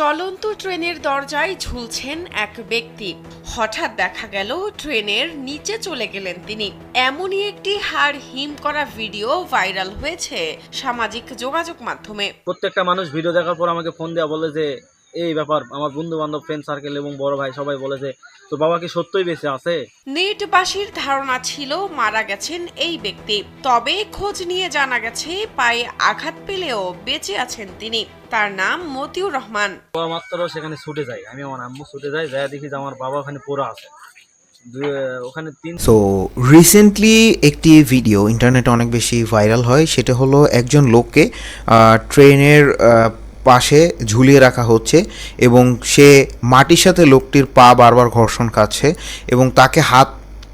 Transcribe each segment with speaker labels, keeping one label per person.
Speaker 1: চলন্ত ট্রেনের দরজায় ঝুলছেন এক ব্যক্তি। হঠাৎ দেখা গেল ট্রেনের নিচে চলে গেলেন তিনি। এমনই একটি হাড় হিম করা ভিডিও ভাইরাল হয়েছে সামাজিক যোগাযোগ মাধ্যমে।
Speaker 2: প্রত্যেকটা মানুষ ভিডিও দেখার পর আমাকে ফোন দেওয়া বলে যে এই ব্যাপার আমার বন্ধু বান্ধব ফ্রেন্ড সার্কেল এবং বড় ভাই সবাই বলেছে তো বাবা কি সত্যই বেঁচে আছে?
Speaker 1: নেটবাসীর ধারণা ছিল মারা গেছেন এই ব্যক্তি। তবে খোঁজ নিয়ে জানা গেছে পায়ে আঘাত পেলেও বেঁচে আছেন তিনি। তার নাম মতিউর রহমান।
Speaker 2: বাবা মাত্র সেখানে ছুটে যায় আমি আমার আম্মু ছুটে যাই যাই দেখি যে আমার বাবা ওখানে পড়ে আছে। দু- ওখানে তিন
Speaker 3: সো রিসেন্টলি একটি ভিডিও ইন্টারনেটে অনেক বেশি ভাইরাল হয় সেটা হলো একজন লোককে ট্রেনের পাশে ঝুলিয়ে রাখা হচ্ছে এবং সে মাটির সাথে লোকটির পা বারবার ঘর্ষণ খাচ্ছে এবং তাকে হাত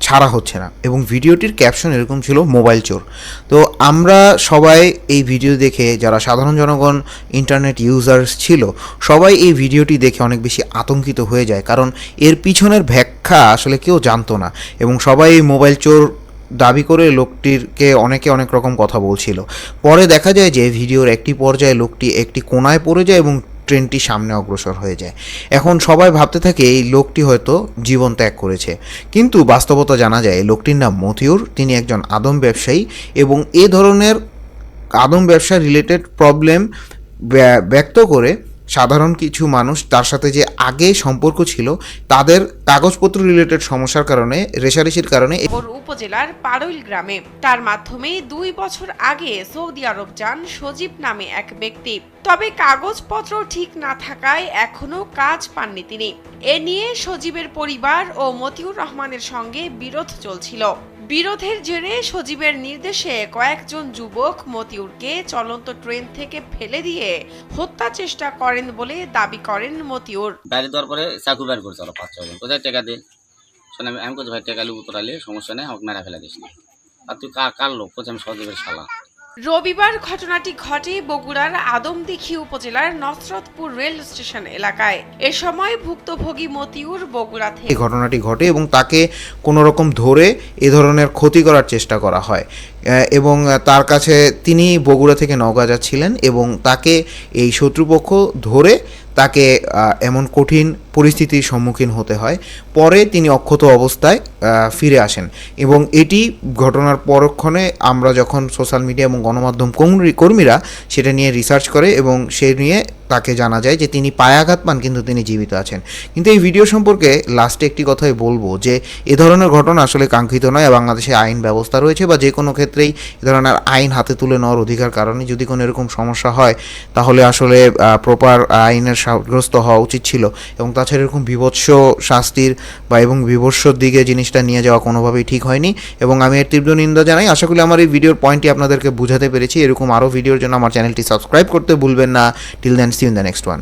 Speaker 3: ছাড়া হচ্ছে না এবং ভিডিওটির ক্যাপশন এরকম ছিল, মোবাইল চোর। তো আমরা সবাই এই ভিডিও দেখে, যারা সাধারণ জনগণ, ইন্টারনেট ইউজার্স ছিল, সবাই এই ভিডিওটি দেখে অনেক বেশি আতঙ্কিত হয়ে যায়। কারণ এর পিছনের ব্যাখ্যা আসলে কেউ জানতো না এবং সবাই এই মোবাইল চোর দাবি করে লোকটিরকে অনেকে অনেক রকম কথা বলছিল। পরে দেখা যায় যে ভিডিওর একটি পর্যায়ে লোকটি একটি কোনায় পড়ে যায় এবং ট্রেনটি সামনে অগ্রসর হয়ে যায়। এখন সবাই ভাবতে থাকে এই লোকটি হয়তো জীবন ত্যাগ করেছে। কিন্তু বাস্তবতা জানা যায়, লোকটির নাম মতিউর, তিনি একজন আদম ব্যবসায়ী এবং এ ধরনের আদম ব্যবসা রিলেটেড প্রবলেম ব্যক্ত করে সাধারণ কিছু মানুষ তার সাথে যে আগে সম্পর্ক ছিল, তাদের কাগজপত্র রিলেটেড সমস্যার কারণে, রেশারেশির কারণে
Speaker 1: উপজেলার পারৈল গ্রামে। তার মাধ্যমে দুই বছর আগে সৌদি আরব যান সজীব নামে এক ব্যক্তি। তবে কাগজপত্র ঠিক না থাকায় এখনও কাজ পাননি তিনি। এ নিয়ে সজীবের পরিবার ও মতিউর রহমানের সঙ্গে বিরোধ চলছিল। বিরোধের জেরে সজীবের নির্দেশে কয়েকজন যুবক মতিউরকে চলন্ত ট্রেন থেকে ফেলে দিয়ে হত্যা চেষ্টা করেন বলে দাবি করেন মতিউর।
Speaker 4: বাইরে দেওয়ার পরে চাকু বের করে চলো পাঁচ ছজন কোথায় টাকা দিন শোন, আমি আমি কোথায় ভাই, টাকা লুকু তোরালে সমস্যা নেই, আমাকে মেরা ফেলা দিস না। আর তুই কার লোক? কোথায় আমি সজীবের শালা।
Speaker 1: রবিবার ঘটনাটি ঘটে বগুড়ার আদমদিঘি উপজেলার নসরতপুর রেল স্টেশন এলাকায়। এ সময় ভুক্তভোগী মতিউর বগুড়া থেকে
Speaker 3: ঘটনাটি ঘটে এবং তাকে কোনো রকম ধরে এ ধরনের ক্ষতি করার চেষ্টা করা হয়। এবং তার কাছে তিনি বগুড়া থেকে নওগাঁ যাচ্ছিলেন এবং তাকে এই শত্রুপক্ষ ধরে তাকে এমন কঠিন পরিস্থিতির সম্মুখীন হতে হয়। পরে তিনি অক্ষত অবস্থায় ফিরে আসেন এবং এটি ঘটনার পরক্ষণে আমরা যখন সোশ্যাল মিডিয়া এবং গণমাধ্যম কর্মীরা সেটা নিয়ে রিসার্চ করে এবং সে নিয়ে তাকে জানা যায় যে তিনি পায়াঘাত পান, কিন্তু তিনি জীবিত আছেন। কিন্তু এই ভিডিও সম্পর্কে লাস্টে একটি কথাই বলব যে, এ ধরনের ঘটনা আসলে কাঙ্ক্ষিত নয়, বাংলাদেশে আইন ব্যবস্থা রয়েছে বা যে কোনো ক্ষেত্রেই এ ধরনের আইন হাতে তুলে নেওয়ার অধিকার কারণে যদি কোনো এরকম সমস্যা হয়, তাহলে আসলে প্রপার আইনের সাগ্রস্ত হওয়া উচিত ছিল। এবং তাছাড়া এরকম বিভৎস শাস্তির বা এবং বিভৎসর দিকে জিনিসটা নিয়ে যাওয়া কোনোভাবেই ঠিক হয়নি। এবং আমি এর তীব্র নিন্দা জানাই। আশা করি আমার এই ভিডিওর পয়েন্টটি আপনাদেরকে বুঝাতে পেরেছি। এরকম আরও ভিডিওর জন্য আমার চ্যানেলটি সাবস্ক্রাইব করতে ভুলবেন না। Till then see the next one